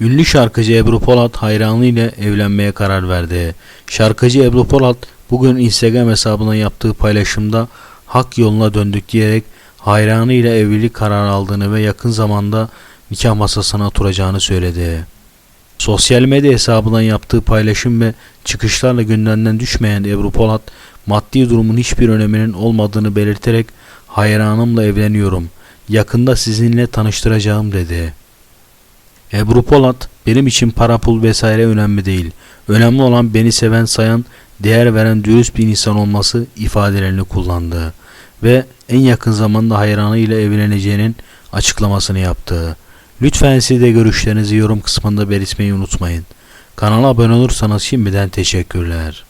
Ünlü şarkıcı Ebru Polat hayranı ile evlenmeye karar verdi. Şarkıcı Ebru Polat bugün Instagram hesabına yaptığı paylaşımda hak yoluna döndük diyerek hayranı ile evlilik kararı aldığını ve yakın zamanda nikah masasına oturacağını söyledi. Sosyal medya hesabından yaptığı paylaşım ve çıkışlarla gündemden düşmeyen Ebru Polat, maddi durumun hiçbir öneminin olmadığını belirterek hayranımla evleniyorum. Yakında sizinle tanıştıracağım dedi. Ebru Polat, benim için para pul vesaire önemli değil. Önemli olan beni seven sayan, değer veren dürüst bir insan olması ifadelerini kullandı. Ve en yakın zamanda hayranıyla evleneceğinin açıklamasını yaptı. Lütfen siz de görüşlerinizi yorum kısmında belirtmeyi unutmayın. Kanala abone olursanız şimdiden teşekkürler.